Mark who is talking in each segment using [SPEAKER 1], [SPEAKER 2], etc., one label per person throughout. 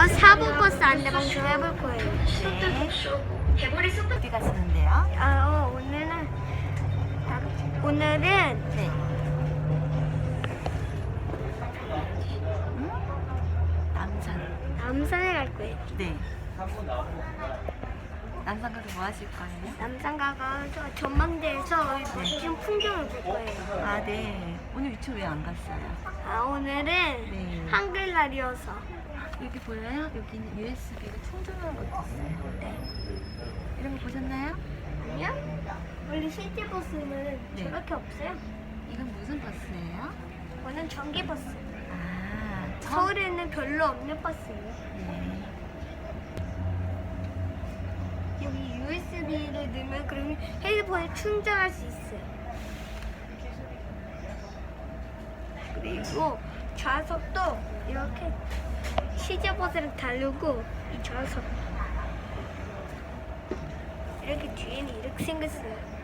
[SPEAKER 1] 저 사부 버스 안내방 좀 해볼 거예요.
[SPEAKER 2] 네. 어디 가시는데요?
[SPEAKER 1] 아, 어, 오늘은 아, 오늘은
[SPEAKER 2] 네. 음? 남산.
[SPEAKER 1] 남산에 갈 거예요.
[SPEAKER 2] 네. 남산 가서 뭐 하실 거예요?
[SPEAKER 1] 남산 가서 전망대에서 멋진 풍경을 볼 거예요.
[SPEAKER 2] 아, 네. 오늘 유치원 왜 안 갔어요?
[SPEAKER 1] 아, 오늘은
[SPEAKER 2] 네.
[SPEAKER 1] 한글날이어서
[SPEAKER 2] 여기 보여요? 여기는 USB로 충전하는 것도 있어요. 네. 이런 거 보셨나요?
[SPEAKER 1] 아니요? 원래 실제 버스는
[SPEAKER 2] 네.
[SPEAKER 1] 저렇게 없어요.
[SPEAKER 2] 이건 무슨 버스예요?
[SPEAKER 1] 이거는 전기 버스.
[SPEAKER 2] 아, 저...
[SPEAKER 1] 서울에는 별로 없는 버스예요.
[SPEAKER 2] 네.
[SPEAKER 1] 여기 USB를 넣으면 그러면 핸드폰에 충전할 수 있어요. 그리고 좌석도 이렇게 시제 버스를 다르고 이 좌석 이렇게 뒤에는 이렇게 생겼어요.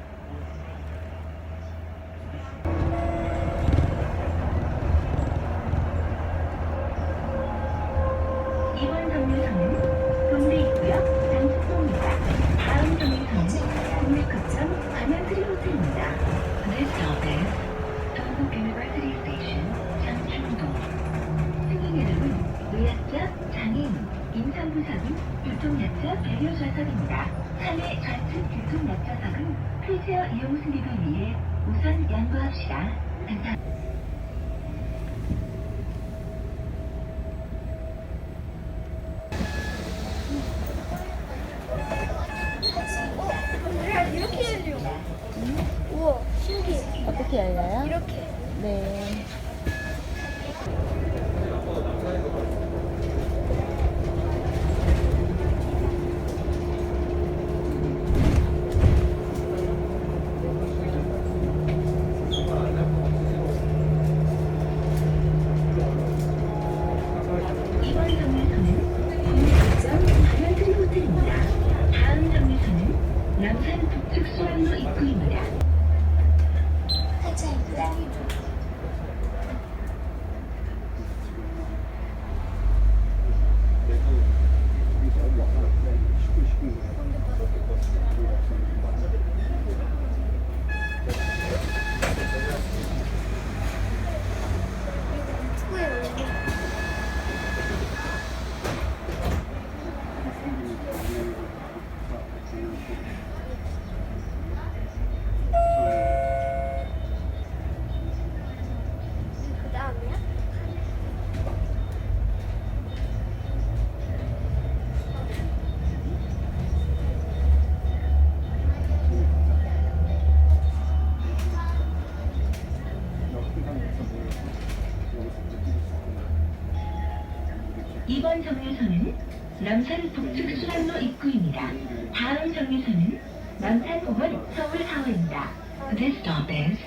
[SPEAKER 3] 1번 정류소는 남산 북측 수랑로 입구입니다.
[SPEAKER 1] 다음
[SPEAKER 3] 정류소는 남산 5번 서울 4호입니다. This stop is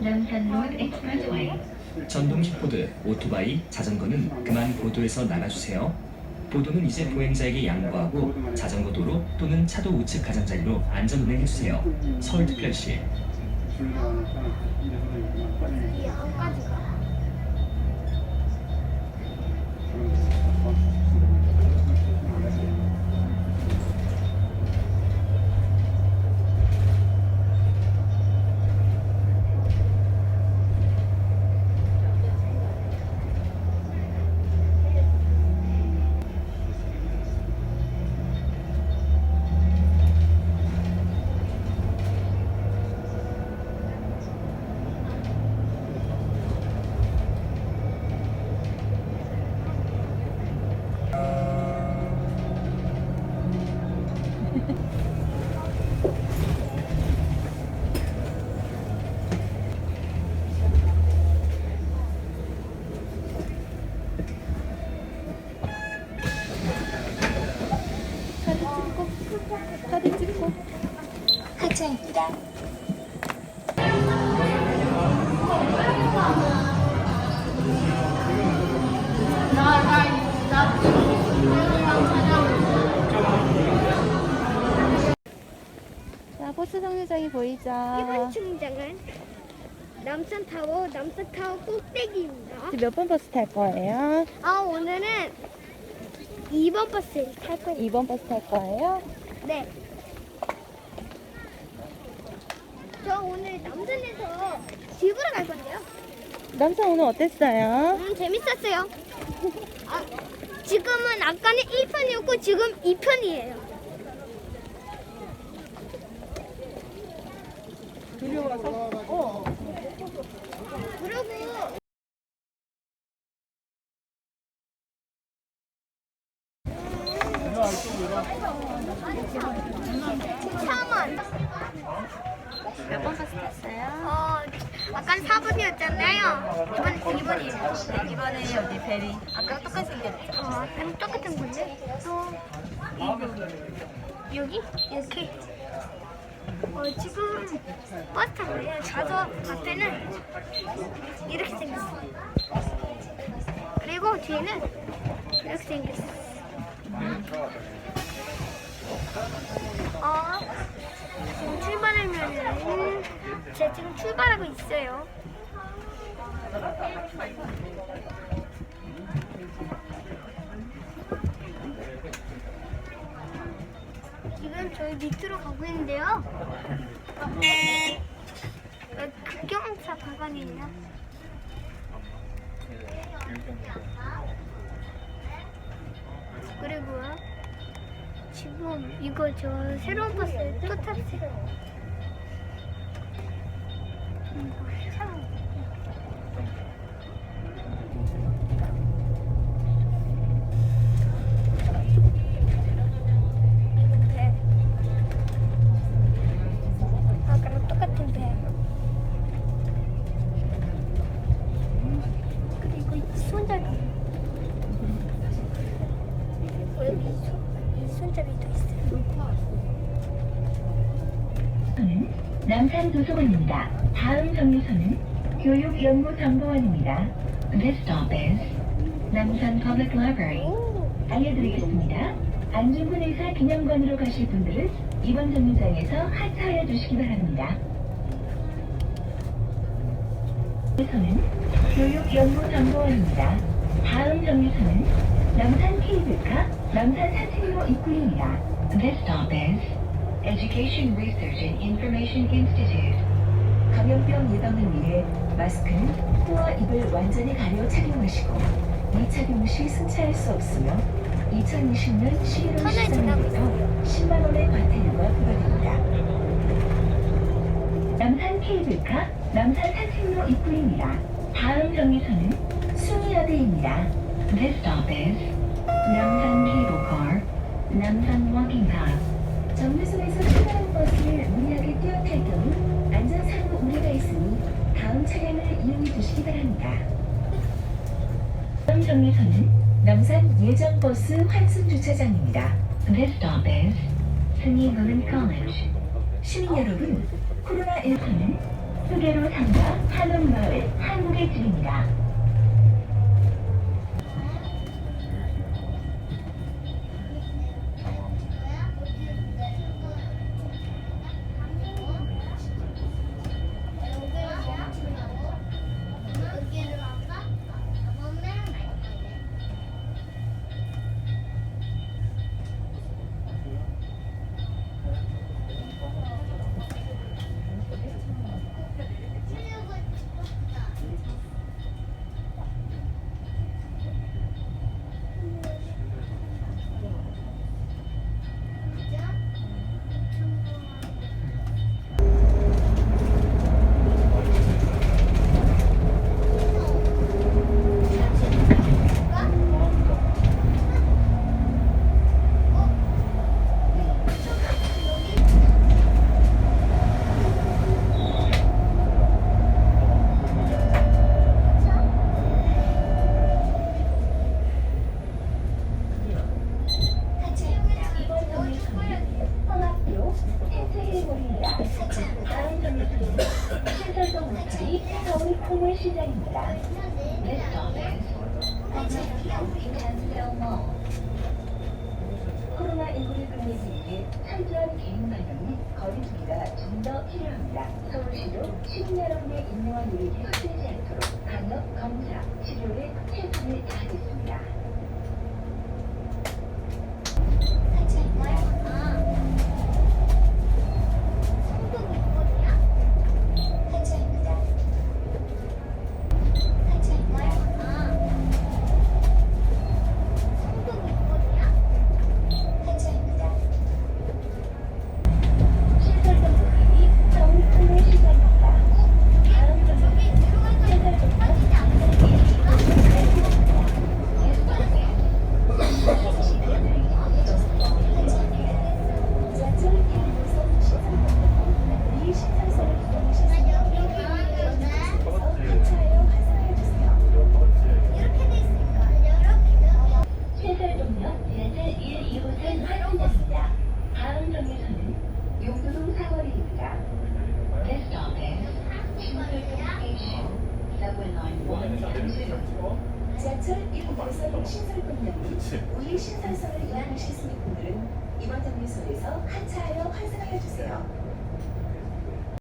[SPEAKER 3] 남산 Road Expressway.
[SPEAKER 4] 전동식 보드, 오토바이, 자전거는 그만 보도에서 나가주세요. 보도는 이제 보행자에게 양보하고 자전거 도로 또는 차도 우측 가장자리로 안전 운행해주세요. 서울특별시
[SPEAKER 3] 하차입니다.
[SPEAKER 2] 자, 버스 정류장이 보이죠?
[SPEAKER 1] 이번 충장은 남산타워, 남산타워 꼭대기입니다.
[SPEAKER 2] 몇 번 버스 탈 거예요?
[SPEAKER 1] 아 오늘은 2번 버스 탈 거예요.
[SPEAKER 2] 2번 버스 탈 거예요?
[SPEAKER 1] 네. 저 오늘 남산에서 집으로 갈 건데요.
[SPEAKER 2] 남산 오늘 어땠어요?
[SPEAKER 1] 음, 재밌었어요. 아, 지금은 아까는 1편이었고 지금 2편이에요. 어. 그리고 차만
[SPEAKER 2] 몇번 탔어요?
[SPEAKER 1] 어, 아까 4번이었잖아요. 이번 2번이에요.
[SPEAKER 2] 이번에 어디 베리 아까 똑같이 생겼죠?
[SPEAKER 1] 어, 아까 똑같은 건데? 또 이거 여기 이렇게 어 지금 버스 타고 있어요. 좌석 앞에는 이렇게 생겼어. 그리고 뒤에는 이렇게 생겼어. 어 지금 출발하면은 제가 지금 출발하고 있어요. 지금 저희 밑으로 가고 있는데요. 어, 급경사 공간이에요. 그리고요. 지금 이거 저 새로운 버스 또 탔어요. 음, 참.
[SPEAKER 3] 남산 도서관입니다. 다음 정류소는 교육연구정보원입니다. This stop is 남산 Public Library.
[SPEAKER 1] 오,
[SPEAKER 3] 알려드리겠습니다. 안중근 의사 기념관으로 가실 분들은 이번 정류장에서 하차하여 주시기 바랍니다. 정류소는 교육연구정보원입니다. 다음 정류소는 남산 케이블카 남산 산책로 입구입니다. This stop is Education Research and Information Institute. 감염병 예방을 위해 마스크는 코와 입을 완전히 가려 착용하시고 미착용 시 승차할 수 없으며 2020년 11월
[SPEAKER 1] 터널 지나고
[SPEAKER 3] 시작부터 10만 원의 과태료가 부과됩니다. 남산 케이블카 남산 산책로 입구입니다. 다음 정류소는 숭이여대입니다. This stop is 남산 케이블카 남산 워킹 path. 정류소에서 출발한 버스를 무리하게 뛰어탈 경우 안전사고 우려가 있으니 다음 차량을 이용해 주시기 바랍니다. 다음 정류소는 남산 예정버스 환승 주차장입니다. This stop is 승희문은 college. 시민 여러분, 코로나19는 수계로 상가 한옥마을 한국의 집입니다. 코로나19를 끝내기 위해 철저한 개인 방역 및 거리두기가 좀 더 필요합니다. 서울시도 시민 여러분의 인명과 유익이 확대되지 않도록 방역, 검사, 치료에 최선을 다하겠습니다. 신설동역이 5일 신설선을 이용하실 승객분들은 이번 정류소에서 하차하여 환승하여 주세요.